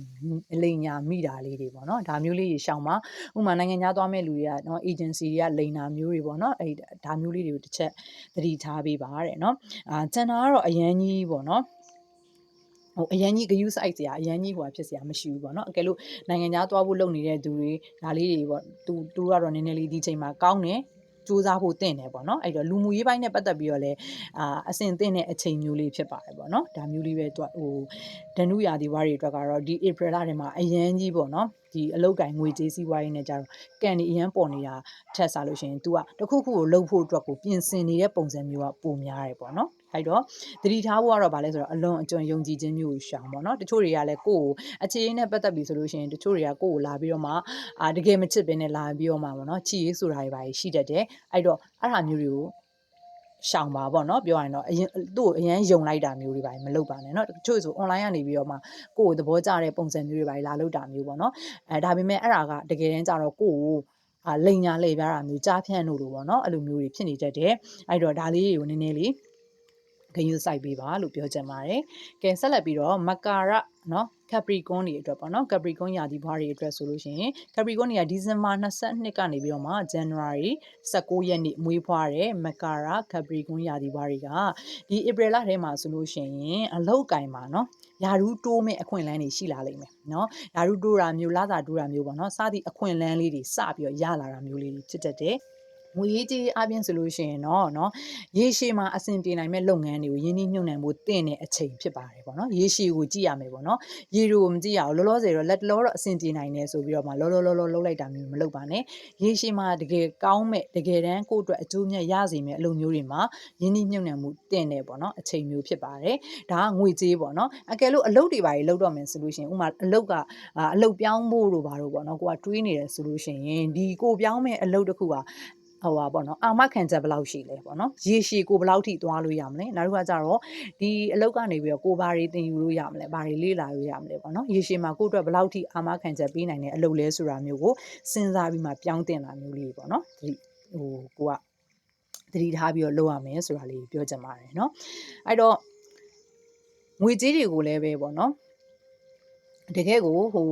အလိန်ညာမိတာလေးတွေပေါ့เนาะဒါမျိုးလေးတွေရှောင်ပါဥပမာနိုင်ငံခြားသွားမဲ့လူတွေကเนาะ agency တွေကလိန်နာမျိုးတွေပေါ့เนาะအဲ့ဒါမျိုးလေးတွေကိုတစ်ချက်သတိထားပေးပါတဲ့เนาะအာကျန်တာကတော့အရန်ကြီးပေါ့เนาะဟိုအရန်ကြီးဂယူးဆိုင်စရာအရန်ကြီးဟိုဖြစ်စရာမရှိဘူးပေါ့နော်အကယ်လို့နိုင်ငံခြားသွားဖို့လုပ်နေတဲ့သူတွေဒါလေးတွေပေါ့သူသူကတော့နည်းနည်းလေးဒီချိန်မှာကောင်းတယ် စူးစမ်းဖို့တင့်တယ်ပေါ့နော်အဲ့တော့လူမှုရေးပိုင်းနဲ့ပတ်သက်ပြီးတော့လည်းအာအဆင်သင့်တဲ့အချိန်မျိုးလေးဖြစ်ပါတယ်ပေါ့နော်ဒါမျိုးလေးပဲသူဟိုဒနုရာသီဝါတွေအတွက်ကတော့ဒီ April လထဲမှာအရန်ကြီးပေါ့နော်ဒီအလုတ်ကင်ငွေကြေးစည်းဝါးရေးနဲ့ကြတော့ကန်ဒီအရန်ပေါ်နေတာထက်စားလို့ရှိရင် तू ကတခုခုကိုလှုပ်ဖို့အတွက်ကိုပြင်ဆင်နေတဲ့ပုံစံမျိုးကပုံများတယ်ပေါ့နော် အဲ့တော့သတိထားဖို့ကတော့ဗာလဲဆိုတော့အလွန်အကျွံယုံကြည်ခြင်းမျိုးကိုရှောင်ပေါ့နော်တချို့တွေကလည်းကိုယ့်ကိုအခြေအနေနဲ့ပတ်သက်ပြီးဆိုလို့ရှိရင်တချို့တွေကကိုယ့်ကိုလာပြီးတော့မှအာတကယ်မချစ်ဘဲနဲ့လာပြီးတော့မှပေါ့နော်ချီရေးဆိုတာတွေပါရှိတတ်တယ်အဲ့တော့အဲ့ဟာမျိုးတွေကိုရှောင်ပါပေါ့နော်ပြောရရင်တော့အရင်သူ့ကိုအရင်ယုံလိုက်တာမျိုးတွေပါမလုပ်ပါနဲ့เนาะတချို့ဆို online ကနေပြီးတော့မှကိုယ့်ကိုသဘောကျတဲ့ပုံစံမျိုးတွေပါလာလုပ်တာမျိုးပေါ့နော်အဲဒါပေမဲ့အဲ့ဒါကတကယ်တမ်းကျတော့ကိုယ့်ကိုအာလိန်ညာလှည့်ပြားတာမျိုးကြားဖြန့်လို့လို့ပေါ့နော်အဲ့လိုမျိုးတွေဖြစ်နေတတ်တယ်အဲ့တော့ဒါလေးတွေကိုနည်းနည်းလေး ဂရုစိုက်ပေးပါလို့ပြောချင်ပါတယ်။ကဲဆက်လက်ပြီးတော့မကာရနော် Capricorn တွေအတွက်ပေါ့နော် Capricorn ရာသီဘွားတွေအတွက်ဆိုလို့ရှိရင် Capricorn တွေကဒီဇင်ဘာ22ကနေပြီးတော့မှ January 19ရက်နေ့မွေးဖွားတဲ့မကာရ Capricorn ရာသီဘွားတွေကဒီ April လထဲမှာဆိုလို့ရှိရင်အလောက်ကင်ပါနော်ယာရူးတိုးမဲ့အခွင့်အလန်းတွေရှိလာလိမ့်မယ်နော်ယာရူးတိုးတာမျိုးလာတာတိုးတာမျိုးပေါ့နော်စသည့်အခွင့်အလန်းလေးတွေစပြီးတော့ရလာတာမျိုးလေးဖြစ်တတ်တယ် ငွေရေးကြေးအပြင်ဆိုလို့ရှိရင်တော့နော်ရေရှည်မှာအဆင်ပြေနိုင်မဲ့လုပ်ငန်းတွေကိုရင်းနှီးမြှုပ်နှံဖို့တင့်တဲ့အချိန်ဖြစ်ပါတယ်ပေါ့နော်ရေရှည်ကိုကြည့်ရမယ်ပေါ့နော်ရေတို့ကိုမကြည့်ရအောင်လောလောဆယ်တော့လက်လောတော့အဆင်ပြေနိုင်တယ်ဆိုပြီးတော့မှလောလောလောလောလုပ်လိုက်တာမျိုးမလုပ်ပါနဲ့ရေရှည်မှာတကယ်ကောင်းမဲ့တကယ်တမ်းကိုယ့်အတွက်အကျိုးမြတ်ရစေမဲ့အလုပ်မျိုးတွေမှာရင်းနှီးမြှုပ်နှံမှုတင့်တယ်ပေါ့နော်အချိန်မျိုးဖြစ်ပါတယ်ဒါကငွေကြေးပေါ့နော်အကယ်လို့အလုပ်တွေပါကြီးလုပ်တော့မယ်ဆိုလို့ရှိရင်ဥမာအလုပ်ကအလုပ်ပြောင်းဖို့လို့ပါတော့ပေါ့နော်ကိုကတွေးနေတယ်ဆိုလို့ရှိရင်ဒီကိုပြောင်းမဲ့အလုပ်တစ်ခုက ဟိုပါပေါ့နော်အာမခံချက်ဘယ်လောက်ရှိလဲပေါ့နော်ရေရှည်ကိုဘယ်လောက်ထိသွားလို့ရမလဲနောက်တစ်ခါကျတော့ဒီအလုပ်ကနေပြီးတော့ကိုဘာတွေသင်ယူလို့ရမလဲဘာတွေလေ့လာလို့ရမလဲပေါ့နော်ရေရှည်မှာကိုအတွက်ဘယ်လောက်ထိအာမခံချက်ပေးနိုင်တဲ့အလုပ်လဲဆိုတာမျိုးကိုစဉ်းစားပြီးမှပြောင်းတင်တာမျိုးလေးပေါ့နော်ဒီဟိုကိုက သတိထားပြီးတော့လုပ်ရမယ်ဆိုတာလေးပြောချင်ပါတယ်เนาะအဲ့တော့ငွေကြေးတွေကိုလည်းပဲပေါ့နော်တကယ်ကိုဟို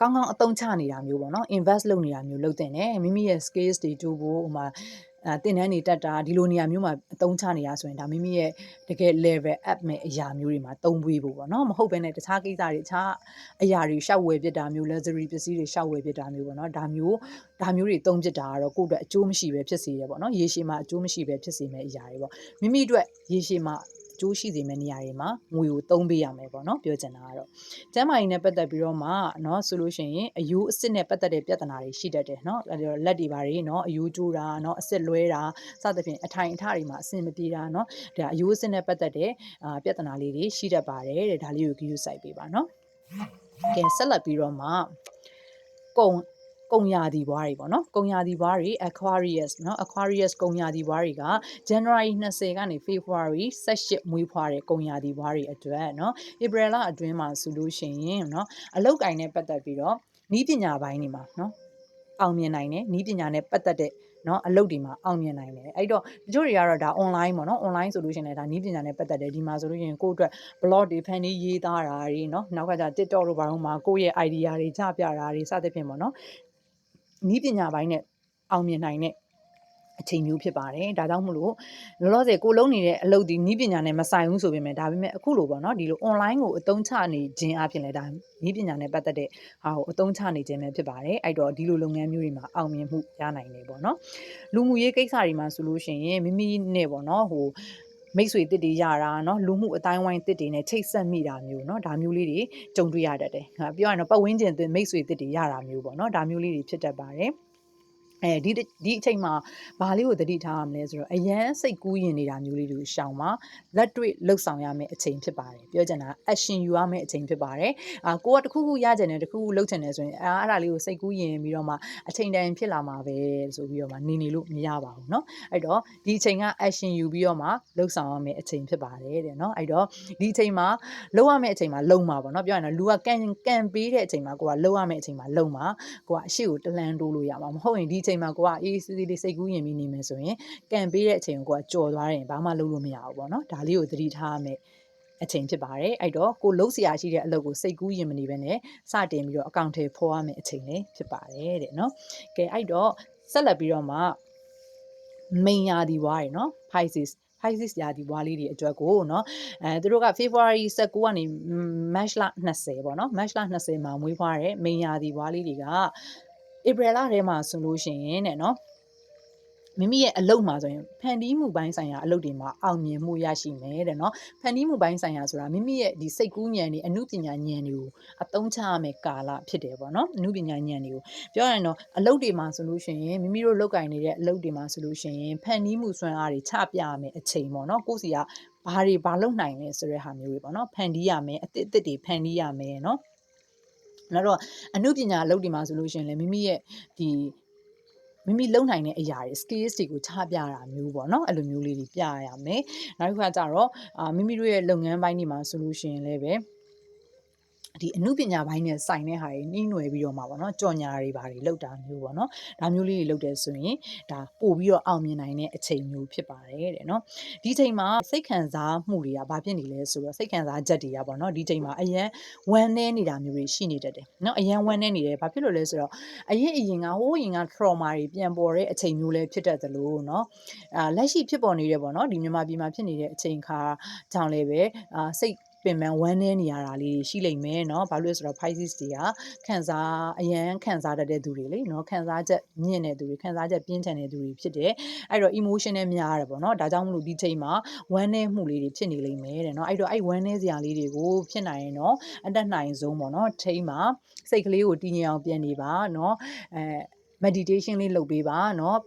ကောင်းကောင်းအသုံးချနေတာမျိုးပေါ့နော် invest လုပ်နေတာမျိုးလုပ်တင်တယ်မိမိရဲ့ skills တွေတိုးဖို့ဟိုမှာအဲတင်တန်းနေတက်တာဒီလိုနေရာမျိုးမှာအသုံးချနေတာဆိုရင်ဒါမိမိရဲ့တကယ် level up မဲ့အရာမျိုးတွေမှာသုံးပွေးဖို့ပေါ့နော်မဟုတ်ဘဲနဲ့တခြားကိစ္စတွေတခြားအရာတွေရှောက်ဝယ်ပြစ်တာမျိုး luxury ပစ္စည်းတွေရှောက်ဝယ်ပြစ်တာမျိုးပေါ့နော်ဒါမျိုးဒါမျိုးတွေသုံးပြစ်တာကတော့ကိုယ့်အတွက်အကျိုးမရှိပဲဖြစ်စေရပေါ့နော်ရေရှည်မှာအကျိုးမရှိပဲဖြစ်စေမဲ့အရာတွေပေါ့မိမိအတွက်ရေရှည်မှာ အကျိုးရှိစေမယ့်နေရာတွေမှာငွေကိုသုံးပေးရမယ်ပေါ့နော်ပြောချင်တာကတော့ကျမ်းမာရေးနဲ့ပတ်သက်ပြီးတော့မှเนาะဆိုလို့ရှိရင်အယိုးအစ်စ်နဲ့ပတ်သက်တဲ့ပြဿနာတွေရှိတတ်တယ်เนาะအဲတော့လက်တွေပါတွေเนาะအယိုးကျိုးတာเนาะအစ်စ်လွဲတာစသဖြင့်အထိုင်အထတွေမှာအဆင်မပြေတာเนาะဒါအယိုးအစ်စ်နဲ့ပတ်သက်တဲ့အာပြဿနာလေးတွေရှိတတ်ပါတယ်တဲ့ဒါလေးကိုကြည့်ယူစိုက်ပေးပါเนาะကဲဆက်လက်ပြီးတော့မှကုံ ကုန်ရာသီဘွားတွေပေါ့နော်ကုန်ရာသီဘွားတွေ Aquarius နော် Aquarius ကုန်ရာသီဘွားတွေက January 20ကနေ February 18မွေးဖွားတဲ့ကုန်ရာသီဘွားတွေအတွက်နော် April လအတွင်းမှာဆိုလို့ရှိရင်နော်အလောက်ကိုင်းနဲ့ပတ်သက်ပြီးတော့နီးပညာပိုင်းတွေမှာနော်အောင်မြင်နိုင်တယ်နီးပညာနဲ့ပတ်သက်တဲ့နော်အလုပ်ဒီမှာအောင်မြင်နိုင်တယ်အဲ့တော့တချို့တွေကတော့ဒါ online ပေါ့နော် online ဆိုလို့ရှိရင်လည်းဒါနည်းပညာနဲ့ပတ်သက်တယ်ဒီမှာဆိုလို့ရှိရင်ကိုယ့်အတွက် blog တွေဖန်တီးရေးသားတာတွေနော်နောက်ကကျ TikTok တို့ဘာလို့မှာကိုယ့်ရဲ့ idea တွေချပြတာတွေစသဖြင့်ပေါ့နော် နီးပညာပိုင်းနဲ့အောင်မြင်နိုင်တဲ့အချိန်မျိုးဖြစ်ပါတယ်ဒါကြောင့်မလို့လောလောဆယ်ကိုလုံးနေတဲ့အလုပ်ဒီနီးပညာနဲ့မဆိုင်ဘူးဆိုပေမဲ့ဒါပေမဲ့အခုလိုပေါ့နော်ဒီလို online ကိုအသုံးချနေခြင်းအပြင်လည်းဒါနီးပညာနဲ့ပတ်သက်တဲ့ဟာကိုအသုံးချနေခြင်းပဲဖြစ်ပါတယ်အဲ့တော့ဒီလိုလုပ်ငန်းမျိုးတွေမှာအောင်မြင်မှုရနိုင်တယ်ပေါ့နော်လူမှုရေးကိစ္စတွေမှာဆိုလို့ရှိရင်မိမိနဲ့ပေါ့နော်ဟို မိတ်ဆွေတစ်တွေရတာเนาะလူမှုအတိုင်းဝိုင်းတစ်တွေနဲ့ချိတ်ဆက်မိတာမျိုးเนาะဒါမျိုးလေးတွေကြုံတွေ့ရတတ်တယ်။ပြောရရင်တော့ပတ်ဝန်းကျင်မိတ်ဆွေတစ်တွေရတာမျိုးပေါ့เนาะဒါမျိုးလေးတွေဖြစ်တတ်ပါတယ်။ အဲဒီဒီအချိန်မှာဘာလေးကိုသတိထားရမလဲဆိုတော့အရန်စိတ်ကူးရင်နေတာမျိုးလေးတွေကိုရှောင်ပါလက်တွေ့လှုပ်ဆောင်ရမယ့်အချိန်ဖြစ်ပါတယ်ပြောချင်တာ action ယူရမယ့်အချိန်ဖြစ်ပါတယ်အာကိုကတခုခုရကြတယ်တခုခုလှုပ်ချင်တယ်ဆိုရင်အာအဲ့ဒါလေးကိုစိတ်ကူးရင်ပြီးတော့မှအချိန်တန်ဖြစ်လာမှာပဲဆိုပြီးတော့မှနေနေလို့မရပါဘူးเนาะအဲ့တော့ဒီအချိန်က action ယူပြီးတော့မှလှုပ်ဆောင်ရမယ့်အချိန်ဖြစ်ပါတယ်တဲ့เนาะအဲ့တော့ဒီအချိန်မှာလှုပ်ရမယ့်အချိန်မှာလုံမှာပေါ့เนาะပြောရင်တော့လူကကန်ကန်ပေးတဲ့အချိန်မှာကိုကလှုပ်ရမယ့်အချိန်မှာလုံမှာကိုကအရှိကိုတလန်တိုးလို့ရမှာမဟုတ်ရင်ဒီအချိန် န်ချိန်မှာကိုကအေးအေးဆေးဆေးလေးစိတ်ကူးရင်ပြီးနေမယ်ဆိုရင်ကန်ပေးတဲ့အချိန်ကိုကိုကကြော်သွားရင်ဘာမှလုပ်လို့မရဘူးပေါ့နော်ဒါလေးကိုသတိထားရမယ်အချိန်ဖြစ်ပါတယ်အဲ့တော့ကိုလှုပ်ဆရာရှိတဲ့အလုပ်ကိုစိတ်ကူးရင်မနေပဲနဲ့စတင်ပြီးတော့အကောင့်ထဲဖော်ရမယ့်အချိန်လေးဖြစ်ပါတယ်တဲ့နော်ကဲအဲ့တော့ဆက်လက်ပြီးတော့မှ main ရာဒီဝါရယ်နော် Pisces Pisces ရာဒီဝါလေးတွေအတွက်ကိုနော်အဲသူတို့က February 19ကနေ March လ20ပေါ့နော် March လ20မှာမွေးဖွားတဲ့ main ရာဒီဝါလေးတွေက ဧပြီလထဲမှာဆိုလို့ရှိရင်တဲ့နော်မိမိရဲ့အလုပ်မှာဆိုရင်ဖန်တီးမှုပိုင်းဆိုင်ရာအလုပ်တွေမှာအောင်မြင်မှုရရှိမယ်တဲ့နော်ဖန်တီးမှုပိုင်းဆိုင်ရာဆိုတာမိမိရဲ့ဒီစိတ်ကူးဉာဏ်တွေအမှုပညာဉာဏ်တွေကိုအသုံးချရမယ်ကာလဖြစ်တယ်ပေါ့နော်အမှုပညာဉာဏ်တွေကိုပြောရရင်တော့အလုပ်တွေမှာဆိုလို့ရှိရင်မိမိတို့လုပ်ကင်နေတဲ့အလုပ်တွေမှာဆိုလို့ရှိရင်ဖန်တီးမှုစွမ်းအားတွေချပြရမယ်အချိန်ပေါ့နော်ကိုယ်စီကဘာတွေဘာလုပ်နိုင်လဲဆိုတဲ့ဟာမျိုးတွေပေါ့နော်ဖန်တီးရမယ်အစ်စ်အစ်စ်တွေဖန်တီးရမယ်နော် နောက်တော့အမှုပညာအလုပ်တွေမှာဆိုလို့ရှိရင်လည်းမိမိရဲ့ဒီမိမိလုံနိုင်တဲ့အရာတွေ skills တွေကိုချပြတာမျိုးပေါ့နော်အဲ့လိုမျိုးလေးတွေပြရမယ်နောက်တစ်ခါကျတော့အာမိမိတို့ရဲ့လုပ်ငန်းပိုင်းတွေမှာဆိုလို့ရှိရင်လည်းပဲ ဒီအမှုပညာပိုင်းနဲ့ဆိုင်တဲ့ဟာတွေနှီးနွယ်ပြီးတော့မှာပေါ့နော်ကြော်ညာတွေဘာတွေလောက်တာမျိုးပေါ့နော်ဒါမျိုးလေးတွေလောက်တယ်ဆိုရင်ဒါပို့ပြီးတော့အောင်မြင်နိုင်တဲ့အချိန်မျိုးဖြစ်ပါတယ်တဲ့နော်ဒီချိန်မှာစိတ်ခံစားမှုတွေကဘာဖြစ်နေလဲဆိုတော့စိတ်ခံစားချက်တွေကပေါ့နော်ဒီချိန်မှာအရန်ဝမ်းနည်းနေတာမျိုးတွေရှိနေတတ်တယ်နော်အရန်ဝမ်းနည်းနေတယ်ဘာဖြစ်လို့လဲဆိုတော့အရင်အရင်ကဟိုးရင်က trauma တွေပြန်ပေါ်တဲ့အချိန်မျိုးလည်းဖြစ်တတ်သလိုနော်အာလက်ရှိဖြစ်ပေါ်နေတယ်ပေါ့နော်ဒီမြန်မာပြည်မှာဖြစ်နေတဲ့အချိန်ခါကြောင့်လည်းပဲအာစိတ် ပင်ပန်းဝမ်းနည်းနေရတာလေးရှိလိမ့်မယ်เนาะဘာလို့လဲဆိုတော့ Pisces တွေကခံစားအရန်ခံစားတတ်တဲ့သူတွေလေเนาะခံစားချက်မြင့်တဲ့သူတွေခံစားချက်ပြင်းထန်တဲ့သူတွေဖြစ်တယ်အဲ့တော့ emotion နဲ့များရတယ်ပေါ့เนาะဒါကြောင့်မလို့ဒီချိန်မှာဝမ်းနည်းမှုလေးတွေဖြစ်နေလိမ့်မယ်တဲ့เนาะအဲ့တော့အဲ့ဝမ်းနည်းစရာလေးတွေကိုဖြစ်နိုင်ရင်တော့အတက်နိုင်ဆုံးပေါ့เนาะထိမ်းမှာစိတ်ကလေးကိုတည်ငြိမ်အောင်ပြန်နေပါเนาะအဲ meditation လေးလုပ်ပေးပါเนาะ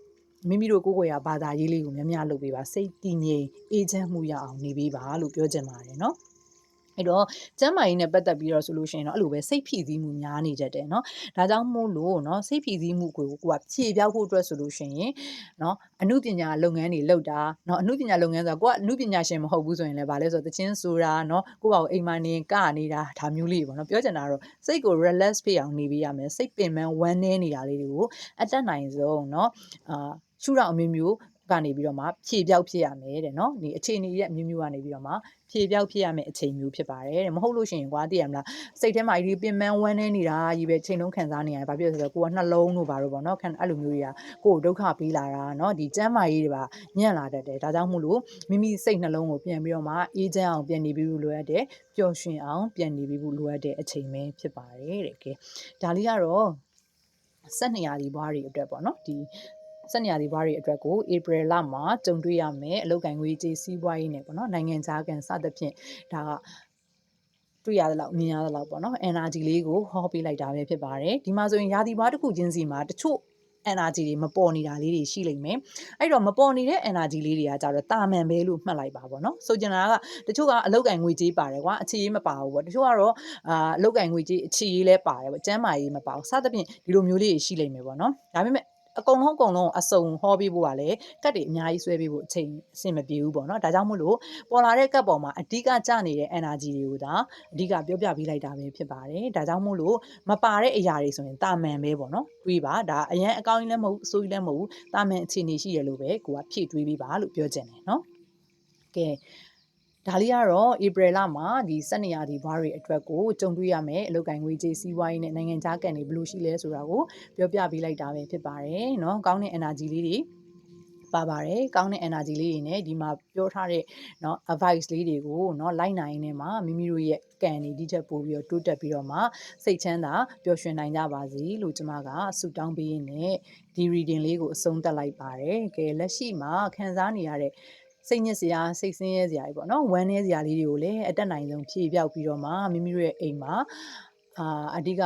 မိမိတို့ကိုယ်ကိုယ်ရဘာသာရေးလေးကိုများများလုပ်ပေးပါစိတ်တည်ငြိမ်အေးချမ်းမှုရအောင်နေပေးပါလို့ပြောချင်ပါတယ်เนาะ အဲ့တော့ကျမ်းမာရေးနဲ့ပတ်သက်ပြီးတော့ဆိုလို့ရှိရင်တော့အဲ့လိုပဲစိတ်ဖိစီးမှုများနေတတ်တယ်เนาะဒါကြောင့်မို့လို့เนาะစိတ်ဖိစီးမှုကိုကိုကဖြည့်ပြောက်ဖို့အတွက်ဆိုလို့ရှိရင်เนาะအမှုပညာလုပ်ငန်းတွေလုပ်တာเนาะအမှုပညာလုပ်ငန်းဆိုတာကိုကအမှုပညာရှင်မဟုတ်ဘူးဆိုရင်လည်းဗာလဲဆိုတော့တချင်းဆိုတာเนาะကိုယ့်ဘာကိုအိမ်မှာနေကနေတာဒါမျိုးလေးပေါ့เนาะပြောချင်တာတော့စိတ်ကို relax ဖြစ်အောင်နေပေးရမယ်စိတ်ပင်ပန်းဝမ်းနည်းနေတာလေးတွေကိုအတက်နိုင်ဆုံးเนาะအာရှုထောင့်အမျိုးမျိုး ကနေပြီးတော့မှဖြေပြောက်ဖြစ်ရမယ်တဲ့နော်ဒီအခြေအနေရဲ့အမျိုးမျိုးကနေပြီးတော့မှဖြေပြောက်ဖြစ်ရမယ်အချိန်မျိုးဖြစ်ပါတယ်တဲ့မဟုတ်လို့ရှိရင်ကွာသိရမလားစိတ်ထဲမှာဒီပင်ပန်းဝမ်းနေနေတာကြီးပဲချိန်လုံးခံစားနေရတယ်ဘာဖြစ်လဲဆိုတော့ကိုကနှလုံးတို့ဘာလို့ပေါ့နော်ခံအဲ့လိုမျိုးတွေကကိုယ်ဒုက္ခပေးလာတာနော်ဒီကျမ်းမာရေးတွေပါညံ့လာတတ်တယ်ဒါကြောင့်မို့လို့မိမိစိတ်နှလုံးကိုပြန်ပြီးတော့မှအေးချမ်းအောင်ပြန်နေပြီးလို့လိုအပ်တယ်ပျော်ရွှင်အောင်ပြန်နေပြီးလို့လိုအပ်တဲ့အချိန်ပဲဖြစ်ပါတယ်တဲ့ကဲဒါလေးကတော့ဆက်နေရာဒီဘွားတွေအတွက်ပေါ့နော်ဒီ စက်နေရာဒီဘွားတွေအတွက်ကိုဧပြီလမှာကြုံတွေ့ရမယ်အလုတ်ကင်ငွေကြေးစီးပွားရေးနဲ့ပေါ့နော်နိုင်ငံခြားကန်စသဖြင့်ဒါကတွေ့ရသလောက်မြင်ရသလောက်ပေါ့နော် energy လေးကိုဟောပေးလိုက်တာပဲဖြစ်ပါတယ်ဒီမှာဆိုရင်ရာသီဘွားတစ်ခုချင်းစီမှာတချို့ energy တွေမပေါ်နေတာလေးတွေရှိလိမ့်မယ်အဲ့တော့မပေါ်နေတဲ့ energy လေးတွေကကြတော့တာမန်ပဲလို့မှတ်လိုက်ပါပေါ့နော်ဆိုချင်တာကတချို့ကအလောက်ကင်ငွေကြေးပါတယ်ကွာအခြေရေးမပါဘူးပေါ့တချို့ကတော့အာအလောက်ကင်ငွေကြေးအခြေရေးလဲပါတယ်ပေါ့ကျမ်းမာရေးမပါဘူးစသဖြင့်ဒီလိုမျိုးလေးတွေရှိလိမ့်မယ်ပေါ့နော်ဒါပေမဲ့ အကုန်လုံးအကုန်လုံးအစုံဟောပေးဖို့ကလည်းကတ်တွေအများကြီးဆွဲပေးဖို့အချိန်အဆင်မပြေဘူးပေါ့နော်ဒါကြောင့်မို့လို့ပေါ်လာတဲ့ကတ်ပေါ်မှာအဓိကကျနေတဲ့ energy တွေကိုဒါအဓိကပြောပြပေးလိုက်တာပဲဖြစ်ပါတယ်ဒါကြောင့်မို့လို့မပါတဲ့အရာတွေဆိုရင်တာမန်ပဲပေါ့နော်တွေးပါဒါအရန်အကောင်းကြီးလည်းမဟုတ်အဆိုးကြီးလည်းမဟုတ်တာမန်အခြေအနေရှိရလို့ပဲကိုကဖြည့်တွေးပေးပါလို့ပြောချင်တယ်နော်ကဲ ဒါလေးကတော့ဧပြီလမှာဒီစက်နေရဒီဘွားတွေအတွက်ကိုကြုံတွေ့ရမယ်အလုတ်ကင်ငွေကြေးစီးပွားရေးနဲ့နိုင်ငံခြားကန်တွေဘယ်လိုရှိလဲဆိုတာကိုပြောပြပေးလိုက်တာပဲဖြစ်ပါတယ်เนาะကောင်းတဲ့ energy လေးတွေပါပါတယ်ကောင်းတဲ့ energy လေးတွေနဲ့ဒီမှာပြောထားတဲ့เนาะ advice လေးတွေကိုเนาะလိုက်နိုင်နေမှာမိမိတို့ရဲ့ကန်တွေဒီချက်ပို့ပြီးတော့တိုးတက်ပြီးတော့မှစိတ်ချမ်းသာပျော်ရွှင်နိုင်ကြပါစေလို့ကျွန်မကဆုတောင်းပေးရင်းနဲ့ဒီ reading လေးကိုအဆုံးသတ်လိုက်ပါတယ်ကဲလက်ရှိမှာခံစားနေရတဲ့ စိတ်ညစ်စရာစိတ်ဆင်းရဲစရာတွေပေါ့နော်ဝမ်းနည်းစရာလေးတွေကိုလည်းအတက်နိုင်ဆုံးဖြည့်ပြောက်ပြီးတော့မှမိမိတို့ရဲ့အိမ်မှာအာအဓိကက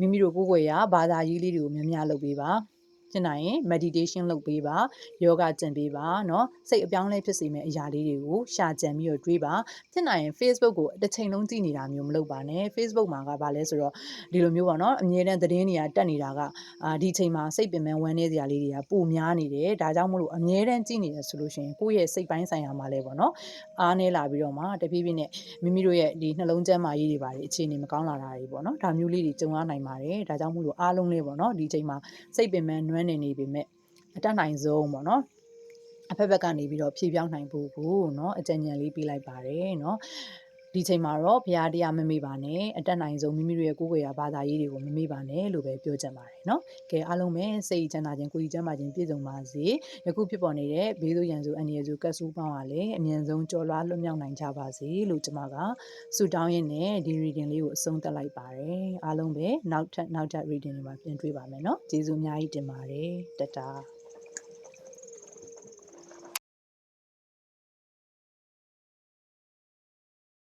မိမိတို့ကိုယ်ကိုယ်ရာဘာသာရေးလေးတွေကိုများများလုပ်ပေးပါ ဖြစ်နိုင်ရင် meditation လုပ်ပေးပါယောဂကျင့်ပေးပါเนาะစိတ်အပြောင်းလဲဖြစ်စေမယ့်အရာလေးတွေကိုရှာကြံပြီးတော့တွေးပါဖြစ်နိုင်ရင် Facebook ကိုတစ်ချိန်လုံးကြည့်နေတာမျိုးမလုပ်ပါနဲ့ Facebook မှာကဘာလဲဆိုတော့ဒီလိုမျိုးပေါ့เนาะအမြဲတမ်းသတင်းတွေကတက်နေတာကအာဒီချိန်မှာစိတ်ပင်ပန်းဝမ်းနည်းစရာလေးတွေကပိုများနေတယ်ဒါကြောင့်မို့လို့အမြဲတမ်းကြည့်နေတယ်ဆိုလို့ရှိရင်ကိုယ့်ရဲ့စိတ်ပိုင်းဆိုင်ရာမှာလဲပေါ့เนาะအားနေလာပြီးတော့မှတဖြည်းဖြည်းနဲ့မိမိတို့ရဲ့ဒီနှလုံးကျန်းမာရေးတွေပါတယ်အခြေအနေမကောင်းလာတာတွေပေါ့เนาะဒါမျိုးလေးတွေကြုံရနိုင်ပါတယ်ဒါကြောင့်မို့လို့အားလုံးလေးပေါ့เนาะဒီချိန်မှာစိတ်ပင်ပန်းနွ မ်းနေနေပေမဲ့အတက်နိုင်ဆုံးပေါ့နော်အဖက်ဖက်ကနေပြီးတော့ဖြည့်ပြောင်းနိုင်ဖို့ကိုเนาะအကြံဉာဏ်လေးပေးလိုက်ပါတယ်เนาะ ဒီချိန်မှာတော့ဘုရားတရားမမေ့ပါနဲ့အတက်နိုင်ဆုံးမိမိတို့ရဲ့ကိုယ်ကိုယ်ရာဘာသာရေးတွေကိုမမေ့ပါနဲ့လို့ပဲပြောချင်ပါတယ်เนาะကဲအားလုံးပဲစိတ်ချမ်းသာခြင်းကိုယ်ကြီးချမ်းသာခြင်းပြည့်စုံပါစေယခုဖြစ်ပေါ်နေတဲ့ဘေးဆိုးရန်ဆိုအန္တရာယ်ဆိုကတ်ဆိုးပေါင်းပါလေအမြင့်ဆုံးကြော်လွှားလွတ်မြောက်နိုင်ကြပါစေလို့ကျွန်မကဆုတောင်းရင်းနဲ့ဒီ reading လေးကိုအဆုံးသတ်လိုက်ပါတယ်အားလုံးပဲနောက်ထပ်နောက်ထပ် reading တွေမှာပြန်တွေ့ပါမယ်เนาะကျေးဇူးအများကြီးတင်ပါတယ်တတား